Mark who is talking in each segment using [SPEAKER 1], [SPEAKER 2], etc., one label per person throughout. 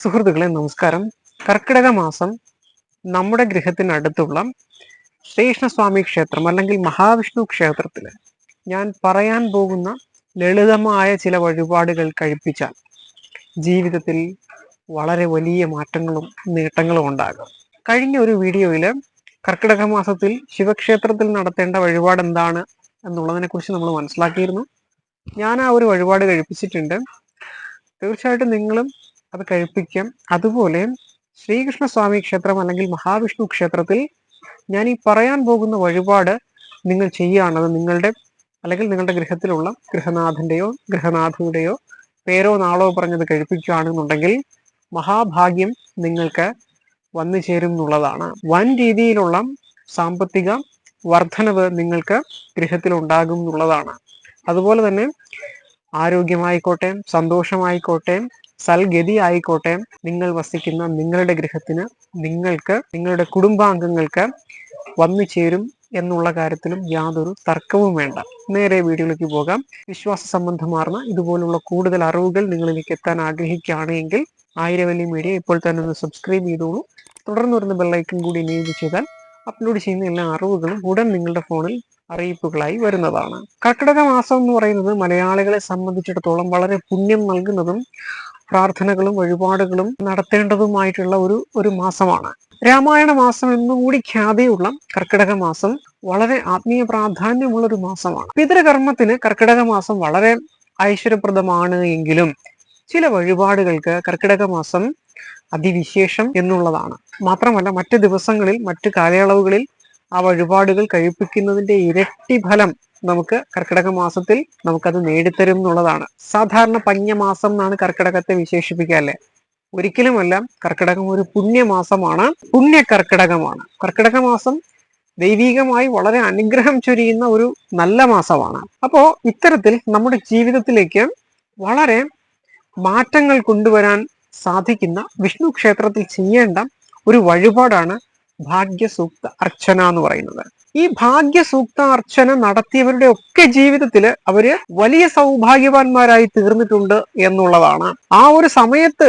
[SPEAKER 1] സുഹൃത്തുക്കളെ നമസ്കാരം. കർക്കിടക മാസം നമ്മുടെ ഗൃഹത്തിനടുത്തുള്ള ശ്രീകൃഷ്ണസ്വാമി ക്ഷേത്രം അല്ലെങ്കിൽ മഹാവിഷ്ണു ക്ഷേത്രത്തിൽ ഞാൻ പറയാൻ പോകുന്ന ലളിതമായ ചില വഴിപാടുകൾ കഴിപ്പിച്ചാൽ ജീവിതത്തിൽ വളരെ വലിയ മാറ്റങ്ങളും നേട്ടങ്ങളും ഉണ്ടാകും. കഴിഞ്ഞ ഒരു വീഡിയോയിൽ കർക്കിടക മാസത്തിൽ ശിവക്ഷേത്രത്തിൽ നടത്തേണ്ട വഴിപാട് എന്താണ് എന്നുള്ളതിനെ കുറിച്ച് നമ്മൾ മനസ്സിലാക്കിയിരുന്നു. ഞാൻ ആ ഒരു വഴിപാട് കഴിപ്പിച്ചിട്ടുണ്ട്. തീർച്ചയായിട്ടും നിങ്ങളും അത് കഴിപ്പിക്കാം. അതുപോലെ ശ്രീകൃഷ്ണസ്വാമി ക്ഷേത്രം അല്ലെങ്കിൽ മഹാവിഷ്ണു ക്ഷേത്രത്തിൽ ഞാൻ ഈ പറയാൻ പോകുന്ന വഴിപാട് നിങ്ങൾ ചെയ്യുകയാണത് നിങ്ങളുടെ അല്ലെങ്കിൽ നിങ്ങളുടെ ഗൃഹത്തിലുള്ള ഗൃഹനാഥന്റെയോ ഗൃഹനാഥയുടെയോ പേരോ നാളോ പറഞ്ഞത് കഴിപ്പിക്കുകയാണെന്നുണ്ടെങ്കിൽ മഹാഭാഗ്യം നിങ്ങൾക്ക് വന്നു ചേരും എന്നുള്ളതാണ് വൻ രീതിയിലുള്ള സാമ്പത്തിക വർധനവ് നിങ്ങൾക്ക് ഗൃഹത്തിൽ ഉണ്ടാകും എന്നുള്ളതാണ്. അതുപോലെ തന്നെ ആരോഗ്യമായിക്കോട്ടെ സന്തോഷമായിക്കോട്ടെ സൽഗതി ആയിക്കോട്ടെ നിങ്ങൾ വസിക്കുന്ന നിങ്ങളുടെ ഗൃഹത്തിന് നിങ്ങൾക്ക് നിങ്ങളുടെ കുടുംബാംഗങ്ങൾക്ക് വന്നു ചേരും എന്നുള്ള കാര്യത്തിലും യാതൊരു തർക്കവും വേണ്ട. നേരെ വീഡിയോയിലേക്ക് പോകാം. വിശ്വാസ സംബന്ധമാർന്ന ഇതുപോലുള്ള കൂടുതൽ അറിവുകൾ നിങ്ങളിലേക്ക് എത്താൻ ആഗ്രഹിക്കുകയാണെങ്കിൽ ആയിരവല്ലി മീഡിയ ഇപ്പോൾ തന്നെ ഒന്ന് സബ്സ്ക്രൈബ് ചെയ്തോളൂ. തുടർന്ന് വരുന്ന ബെല്ലൈക്കൺ കൂടി എനേബിൾ ചെയ്താൽ അപ്ലോഡ് ചെയ്യുന്ന എല്ലാ അറിവുകളും ഉടൻ നിങ്ങളുടെ ഫോണിൽ അറിയിപ്പുകളായി വരുന്നതാണ്. കർക്കിടക മാസം എന്ന് പറയുന്നത് മലയാളികളെ സംബന്ധിച്ചിടത്തോളം വളരെ പുണ്യം നൽകുന്നതും പ്രാർത്ഥനകളും വഴിപാടുകളും നടത്തേണ്ടതുമായിട്ടുള്ള ഒരു ഒരു മാസമാണ്. രാമായണ മാസം എന്നുകൂടി ഖ്യാതിയുള്ള കർക്കിടക മാസം വളരെ ആത്മീയ പ്രാധാന്യമുള്ള ഒരു മാസമാണ്. പിതൃകർമ്മത്തിന് കർക്കിടക മാസം വളരെ ഐശ്വര്യപ്രദമാണ് എങ്കിലും ചില വഴിപാടുകൾക്ക് കർക്കിടക മാസം അതിവിശേഷം എന്നുള്ളതാണ്. മാത്രമല്ല മറ്റ് ദിവസങ്ങളിൽ മറ്റു കാലയളവുകളിൽ ആ വഴിപാടുകൾ കഴിപ്പിക്കുന്നതിന്റെ ഇരട്ടി ഫലം നമുക്ക് കർക്കിടക മാസത്തിൽ നമുക്കത് നേടിത്തരും എന്നുള്ളതാണ്. സാധാരണ പഞ്ഞമാസം എന്നാണ് കർക്കിടകത്തെ വിശേഷിപ്പിക്കാല്ലേ ഒരിക്കലുമല്ല കർക്കിടകം ഒരു പുണ്യമാസമാണ് പുണ്യ കർക്കിടകമാണ് കർക്കിടക മാസം ദൈവികമായി വളരെ അനുഗ്രഹം ചൊരിയുന്ന ഒരു നല്ല മാസമാണ്. അപ്പോ ഇത്തരത്തിൽ നമ്മുടെ ജീവിതത്തിലേക്ക് വളരെ മാറ്റങ്ങൾ കൊണ്ടുവരാൻ സാധിക്കുന്ന വിഷ്ണു ക്ഷേത്രത്തിൽ ചെയ്യേണ്ട ഒരു വഴിപാടാണ് ഭാഗ്യസൂക്ത അർച്ചന എന്ന് പറയുന്നത്. ഈ ഭാഗ്യസൂക്ത അർച്ചന നടത്തിയവരുടെ ഒക്കെ ജീവിതത്തിൽ അവർ വലിയ സൗഭാഗ്യവാന്മാരായി തീർന്നിട്ടുണ്ട് എന്നുള്ളതാണ്. ആ ഒരു സമയത്ത്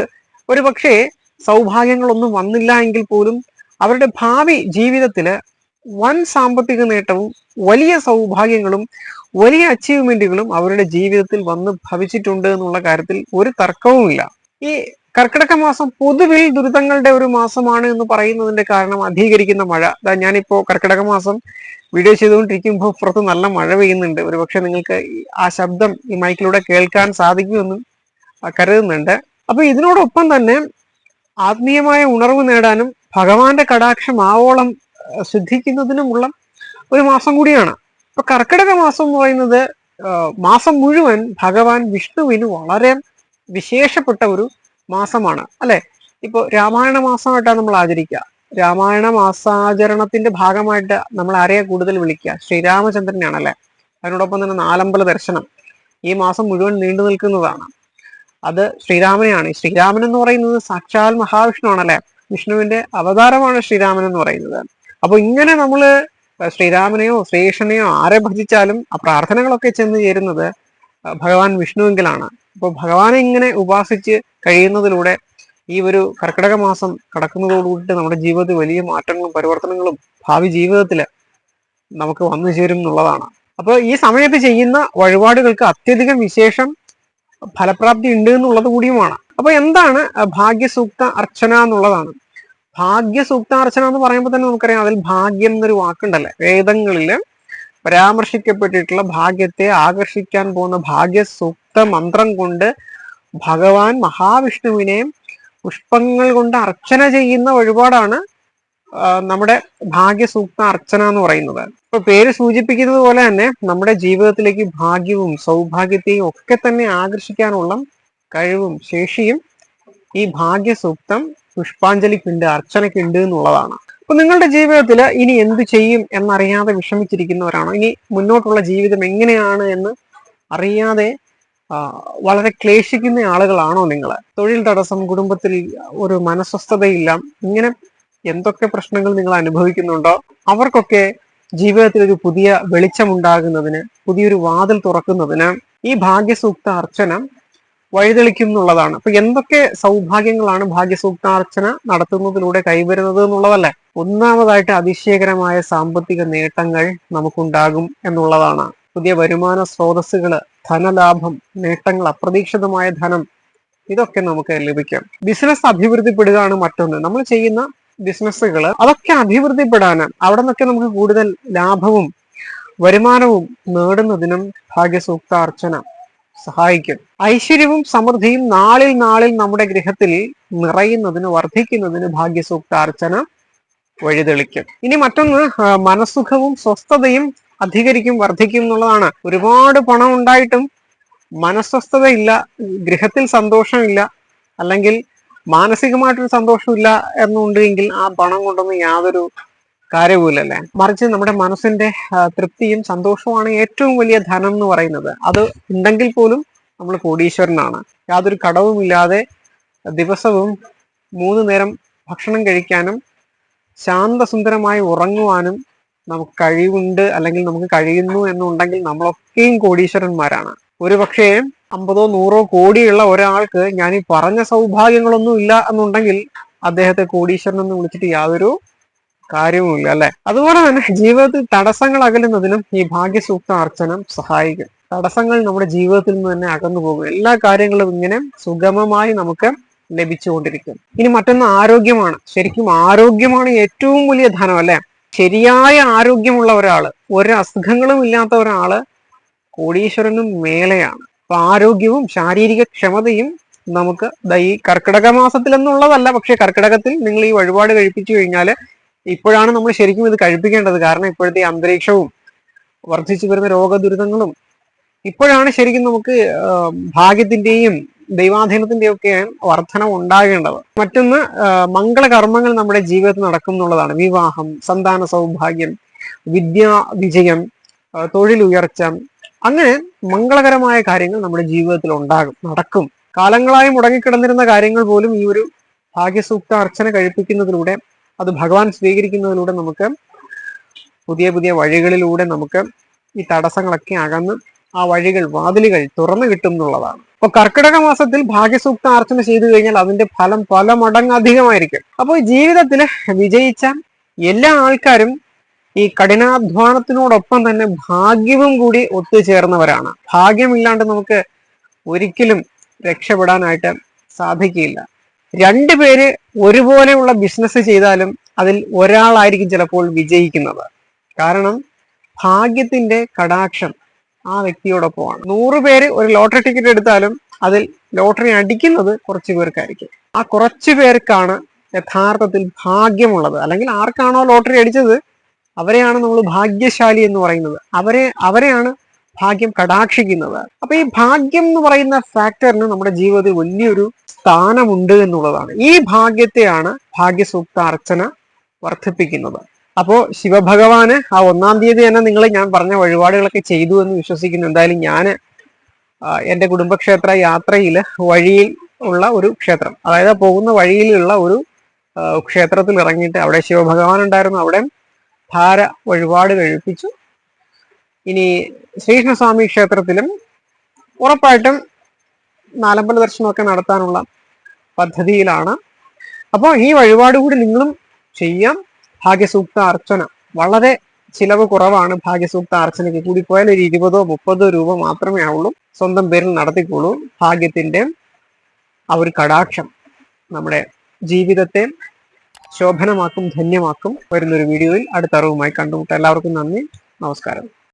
[SPEAKER 1] ഒരു പക്ഷേ സൗഭാഗ്യങ്ങളൊന്നും വന്നില്ല എങ്കിൽ പോലും അവരുടെ ഭാവി ജീവിതത്തിൽ വൻ സാമ്പത്തിക നേട്ടവും വലിയ സൗഭാഗ്യങ്ങളും വലിയ അച്ചീവ്മെന്റുകളും അവരുടെ ജീവിതത്തിൽ വന്ന് ഭവിച്ചിട്ടുണ്ട് എന്നുള്ള കാര്യത്തിൽ ഒരു തർക്കവുമില്ല. ഈ കർക്കിടക മാസം പൊതുവിൽ ദുരിതങ്ങളുടെ ഒരു മാസമാണ് എന്ന് പറയുന്നതിന്റെ കാരണം അധികരിക്കുന്ന മഴ. അതാ ഞാനിപ്പോ കർക്കിടക മാസം വീഡിയോ ചെയ്തുകൊണ്ടിരിക്കുമ്പോൾ പുറത്ത് നല്ല മഴ പെയ്യുന്നുണ്ട്. ഒരുപക്ഷെ നിങ്ങൾക്ക് ആ ശബ്ദം ഈ മൈക്കിലൂടെ കേൾക്കാൻ സാധിക്കുമെന്നും കരുതുന്നുണ്ട്. അപ്പൊ ഇതിനോടൊപ്പം തന്നെ ആത്മീയമായ ഉണർവ് നേടാനും ഭഗവാന്റെ കടാക്ഷം ആവോളം ശുദ്ധിക്കുന്നതിനുമുള്ള ഒരു മാസം കൂടിയാണ്. ഇപ്പൊ കർക്കിടക മാസം എന്ന് പറയുന്നത് മാസം മുഴുവൻ ഭഗവാൻ വിഷ്ണുവിന് വളരെ വിശേഷപ്പെട്ട ഒരു മാസമാണ് അല്ലെ? ഇപ്പൊ രാമായണ മാസമായിട്ടാണ് നമ്മൾ ആചരിക്കുക. രാമായണ മാസാചരണത്തിന്റെ ഭാഗമായിട്ട് നമ്മൾ ആരെയാ കൂടുതൽ വിളിക്കുക? ശ്രീരാമചന്ദ്രനെയാണ് അല്ലെ? അതിനോടൊപ്പം തന്നെ നാലമ്പല ദർശനം. ഈ മാസം മുഴുവൻ നീണ്ടു നിൽക്കുന്നതാണ്. അത് ശ്രീരാമനെയാണ്. ശ്രീരാമൻ എന്ന് പറയുന്നത് സാക്ഷാൽ മഹാവിഷ്ണു ആണല്ലേ വിഷ്ണുവിന്റെ അവതാരമാണ് ശ്രീരാമൻ എന്ന് പറയുന്നത്. അപ്പൊ ഇങ്ങനെ നമ്മൾ ശ്രീരാമനെയോ ശ്രീകൃഷ്ണനെയോ ആരെ ഭജിച്ചാലും ആ പ്രാർത്ഥനകളൊക്കെ ചെന്ന് ചേരുന്നത് ഭഗവാൻ വിഷ്ണുവെങ്കിലാണ്. അപ്പോൾ ഭഗവാനെ ഇങ്ങനെ ഉപാസിച്ച് കഴിയുന്നതിലൂടെ ഈ ഒരു കർക്കിടക മാസം കടക്കുന്നതോടുകൂടി നമ്മുടെ ജീവിതത്തിൽ വലിയ മാറ്റങ്ങളും പരിവർത്തനങ്ങളും ഭാവി ജീവിതത്തിൽ നമുക്ക് വന്നു ചേരും എന്നുള്ളതാണ്. അപ്പോൾ ഈ സമയത്ത് ചെയ്യുന്ന വഴിപാടുകൾക്ക് അത്യധികം വിശേഷം ഫലപ്രാപ്തി ഉണ്ട് എന്നുള്ളത് കൂടിയുമാണ്. അപ്പൊ എന്താണ് ഭാഗ്യസൂക്ത അർച്ചന എന്നുള്ളതാണ്? ഭാഗ്യസൂക്ത അർച്ചന എന്ന് പറയുമ്പോൾ തന്നെ നമുക്കറിയാം അതിൽ ഭാഗ്യം എന്നൊരു വാക്കുണ്ടല്ലേ? വേദങ്ങളിൽ പരാമർശിക്കപ്പെട്ടിട്ടുള്ള ഭാഗ്യത്തെ ആകർഷിക്കാൻ പോകുന്ന ഭാഗ്യസൂക്ത മന്ത്രം കൊണ്ട് ഭഗവാൻ മഹാവിഷ്ണുവിനെ പുഷ്പങ്ങൾ കൊണ്ട് അർച്ചന ചെയ്യുന്ന വഴിപാടാണ് നമ്മുടെ ഭാഗ്യസൂക്ത അർച്ചന എന്ന് പറയുന്നത്. ഇപ്പൊ പേര് സൂചിപ്പിക്കുന്നത് പോലെ തന്നെ നമ്മുടെ ജീവിതത്തിലേക്ക് ഭാഗ്യവും സൗഭാഗ്യത്തെയും ഒക്കെ തന്നെ ആകർഷിക്കാനുള്ള കഴിവും ശേഷിയും ഈ ഭാഗ്യസൂക്തം പുഷ്പാഞ്ജലിക്കുണ്ട് അർച്ചനയ്ക്കുണ്ട് എന്നുള്ളതാണ്. അപ്പൊ നിങ്ങളുടെ ജീവിതത്തിൽ ഇനി എന്ത് ചെയ്യും എന്നറിയാതെ വിഷമിച്ചിരിക്കുന്നവരാണോ? ഇനി മുന്നോട്ടുള്ള ജീവിതം എങ്ങനെയാണ് എന്ന് അറിയാതെ വളരെ ക്ലേശിക്കുന്ന ആളുകളാണോ നിങ്ങൾ തൊഴിൽ തടസ്സം കുടുംബത്തിൽ ഒരു മനസ്വസ്ഥതയില്ല ഇങ്ങനെ എന്തൊക്കെ പ്രശ്നങ്ങൾ നിങ്ങൾ അനുഭവിക്കുന്നുണ്ടോ? അവർക്കൊക്കെ ജീവിതത്തിൽ ഒരു പുതിയ വെളിച്ചമുണ്ടാകുന്നതിന് പുതിയൊരു വാതിൽ തുറക്കുന്നതിന് ഈ ഭാഗ്യസൂക്ത അർച്ചന വഴിതെളിക്കും എന്നുള്ളതാണ് അപ്പൊ എന്തൊക്കെ സൗഭാഗ്യങ്ങളാണ് ഭാഗ്യസൂക്താർച്ചന നടത്തുന്നതിലൂടെ കൈവരുന്നത് എന്നുള്ളതല്ല? ഒന്നാമതായിട്ട് അതിശയകരമായ സാമ്പത്തിക നേട്ടങ്ങൾ നമുക്കുണ്ടാകും എന്നുള്ളതാണ്. പുതിയ വരുമാന സ്രോതസ്സുകൾ ധനലാഭം നേട്ടങ്ങൾ അപ്രതീക്ഷിതമായ ധനം ഇതൊക്കെ നമുക്ക് ലഭിക്കാം. ബിസിനസ് അഭിവൃദ്ധിപ്പെടുകയാണ് മറ്റൊന്ന്. നമ്മൾ ചെയ്യുന്ന ബിസിനസ്സുകൾ അതൊക്കെ അഭിവൃദ്ധിപ്പെടാൻ അവിടെ നിന്നൊക്കെ നമുക്ക് കൂടുതൽ ലാഭവും വരുമാനവും നേടുന്നതിനും ഭാഗ്യസൂക്ത അർച്ചന സഹായിക്കും. ഐശ്വര്യവും സമൃദ്ധിയും നാളിൽ നാളിൽ നമ്മുടെ ഗൃഹത്തിൽ നിറയുന്നതിന് വർദ്ധിക്കുന്നതിന് ഭാഗ്യസൂക്ത അർച്ചന വഴിതെളിക്കും. ഇനി മറ്റൊന്ന് മനസ്സുഖവും സ്വസ്ഥതയും അധികരിക്കും വർദ്ധിക്കും എന്നുള്ളതാണ്. ഒരുപാട് പണം ഉണ്ടായിട്ടും മനസ്വസ്ഥത ഇല്ല ഗൃഹത്തിൽ സന്തോഷമില്ല അല്ലെങ്കിൽ മാനസികമായിട്ടൊരു സന്തോഷമില്ല എന്നുണ്ടെങ്കിൽ ആ പണം കൊണ്ടൊന്നും യാതൊരു കാര്യവുമില്ലല്ലേ? മറിച്ച് നമ്മുടെ മനസ്സിന്റെ തൃപ്തിയും സന്തോഷവുമാണ് ഏറ്റവും വലിയ ധനം എന്ന് പറയുന്നത്. അത് ഉണ്ടെങ്കിൽ പോലും നമ്മൾ കോടീശ്വരനാണ്. യാതൊരു കടവുമില്ലാതെ ദിവസവും മൂന്ന് നേരം ഭക്ഷണം കഴിക്കാനും ശാന്തസുന്ദരമായി ഉറങ്ങുവാനും നമുക്ക് കഴിവുണ്ട് അല്ലെങ്കിൽ നമുക്ക് കഴിയുന്നു എന്നുണ്ടെങ്കിൽ നമ്മളൊക്കെയും കോടീശ്വരന്മാരാണ്. ഒരു പക്ഷേ അമ്പതോ നൂറോ കോടിയുള്ള ഒരാൾക്ക് ഞാൻ ഈ പറഞ്ഞ സൗഭാഗ്യങ്ങളൊന്നും ഇല്ല എന്നുണ്ടെങ്കിൽ അദ്ദേഹത്തെ കോടീശ്വരൻ എന്ന് വിളിച്ചിട്ട് യാതൊരു കാര്യവുമില്ല അല്ലെ? അതുപോലെ തന്നെ ജീവിതത്തിൽ തടസ്സങ്ങൾ അകലുന്നതിനും ഈ ഭാഗ്യസൂക്ത അർച്ചനം സഹായിക്കും. തടസ്സങ്ങൾ നമ്മുടെ ജീവിതത്തിൽ നിന്ന് തന്നെ അകന്നു പോകും. എല്ലാ കാര്യങ്ങളും ഇങ്ങനെ സുഗമമായി നമുക്ക് ലഭിച്ചുകൊണ്ടിരിക്കും. ഇനി മറ്റൊന്ന് ആരോഗ്യമാണ്. ശരിക്കും ആരോഗ്യമാണ് ഏറ്റവും വലിയ ധനം അല്ലെ? ശരിയായ ആരോഗ്യമുള്ള ഒരാൾ ഒരു അസുഖങ്ങളും ഇല്ലാത്ത ഒരാൾ കോടീശ്വരനും മേലെയാണ്. അപ്പൊ ആരോഗ്യവും ശാരീരിക ക്ഷമതയും നമുക്ക് ഈ കർക്കിടക മാസത്തിൽ എന്നുള്ളതല്ല പക്ഷെ കർക്കിടകത്തിൽ നിങ്ങൾ ഈ വഴിപാട് കഴിപ്പിച്ചു കഴിഞ്ഞാൽ ഇപ്പോഴാണ് നമ്മൾ ശരിക്കും ഇത് കഴിപ്പിക്കേണ്ടത്. കാരണം ഇപ്പോഴത്തെ അന്തരീക്ഷവും വർദ്ധിച്ചു വരുന്ന രോഗദുരിതങ്ങളും ഇപ്പോഴാണ് ശരിക്കും നമുക്ക് ഭാഗ്യത്തിന്റെയും ദൈവാധീനത്തിന്റെയും ഒക്കെ വർധന ഉണ്ടാകേണ്ടത്. മറ്റൊന്ന് മംഗളകർമ്മങ്ങൾ നമ്മുടെ ജീവിതത്തിൽ നടക്കും എന്നുള്ളതാണ് വിവാഹം സന്താന സൗഭാഗ്യം വിദ്യാ വിജയം തൊഴിൽ ഉയർച്ച അങ്ങനെ മംഗളകരമായ കാര്യങ്ങൾ നമ്മുടെ ജീവിതത്തിൽ ഉണ്ടാകും നടക്കും. കാലങ്ങളായി മുടങ്ങിക്കിടന്നിരുന്ന കാര്യങ്ങൾ പോലും ഈ ഒരു ഭാഗ്യസൂക്ത അർച്ചന കഴിപ്പിക്കുന്നതിലൂടെ അത് ഭഗവാൻ സ്വീകരിക്കുന്നതിലൂടെ നമുക്ക് പുതിയ പുതിയ വഴികളിലൂടെ നമുക്ക് ഈ തടസ്സങ്ങളൊക്കെ അകന്ന് ആ വഴികൾ വാതിലുകൾ തുറന്നു കിട്ടും എന്നുള്ളതാണ്. അപ്പൊ കർക്കിടക മാസത്തിൽ ഭാഗ്യസൂക്ത അർച്ചന ചെയ്തു കഴിഞ്ഞാൽ അതിന്റെ ഫലം പല മടങ്ങ് അധികമായിരിക്കും. അപ്പോൾ ജീവിതത്തിൽ വിജയിച്ച എല്ലാ ആൾക്കാരും ഈ കഠിനാധ്വാനത്തിനോടൊപ്പം തന്നെ ഭാഗ്യവും കൂടി ഒത്തുചേർന്നവരാണ്. ഭാഗ്യമില്ലാണ്ട് നമുക്ക് ഒരിക്കലും രക്ഷപ്പെടാനായിട്ട് സാധിക്കില്ല. രണ്ടുപേര് ഒരുപോലെയുള്ള ബിസിനസ് ചെയ്താലും അതിൽ ഒരാളായിരിക്കും ചിലപ്പോൾ വിജയിക്കുന്നത്. കാരണം ഭാഗ്യത്തിന്റെ കടാക്ഷം ആ വ്യക്തിയോടൊപ്പമാണ്. നൂറ് പേര് ഒരു ലോട്ടറി ടിക്കറ്റ് എടുത്താലും അതിൽ ലോട്ടറി അടിക്കുന്നത് കുറച്ചു പേർക്കായിരിക്കും. ആ കുറച്ചു പേർക്കാണ് യഥാർത്ഥത്തിൽ ഭാഗ്യമുള്ളത്. അല്ലെങ്കിൽ ആർക്കാണോ ലോട്ടറി അടിച്ചത്? അവരെയാണ് നമ്മൾ ഭാഗ്യശാലി എന്ന് പറയുന്നത്. അവരെ അവരെയാണ് ഭാഗ്യം കടാക്ഷിക്കുന്നത്. അപ്പൊ ഈ ഭാഗ്യം എന്ന് പറയുന്ന ഫാക്ടറിന് നമ്മുടെ ജീവിതത്തിൽ വലിയൊരു സ്ഥാനമുണ്ട് എന്നുള്ളതാണ്. ഈ ഭാഗ്യത്തെയാണ് ഭാഗ്യസൂക്ത അർച്ചന വർദ്ധിപ്പിക്കുന്നത്. അപ്പോ ശിവഭഗവാന് ആ ഒന്നാം തീയതി തന്നെ നിങ്ങൾ ഞാൻ പറഞ്ഞ വഴിപാടുകളൊക്കെ ചെയ്തു എന്ന് വിശ്വസിക്കുന്നു. എന്തായാലും ഞാൻ എന്റെ കുടുംബക്ഷേത്ര യാത്രയിൽ വഴിയിൽ ഉള്ള ഒരു ക്ഷേത്രം അതായത് പോകുന്ന വഴിയിലുള്ള ഒരു ക്ഷേത്രത്തിൽ ഇറങ്ങിയിട്ട് അവിടെ ശിവഭഗവാൻ ഉണ്ടായിരുന്നു. അവിടെ ധാര വഴിപാട് കഴിപ്പിച്ചു. ഇനി ശ്രീകൃഷ്ണസ്വാമി ക്ഷേത്രത്തിലും ഉറപ്പായിട്ടും നാലമ്പല ദർശനമൊക്കെ നടത്താനുള്ള പദ്ധതിയിലാണ്. അപ്പോൾ ഈ വഴിപാട് കൂടി നിങ്ങളും ചെയ്യാം. ഭാഗ്യസൂക്ത അർച്ചന. വളരെ ചിലവ് കുറവാണ് ഭാഗ്യസൂക്ത അർച്ചനയ്ക്ക്. കൂടി പോയാൽ ഒരു ഇരുപതോ മുപ്പതോ രൂപ മാത്രമേ ആവുള്ളൂ. സ്വന്തം പേരിൽ നടത്തിക്കോളൂ. ഭാഗ്യത്തിന്റെ ആ ഒരു കടാക്ഷം നമ്മുടെ ജീവിതത്തെ ശോഭനമാക്കും ധന്യമാക്കും വരുന്നൊരു വീഡിയോയിൽ അടുത്ത അറിവുമായി കണ്ടുമുട്ട. എല്ലാവർക്കും നന്ദി. നമസ്കാരം.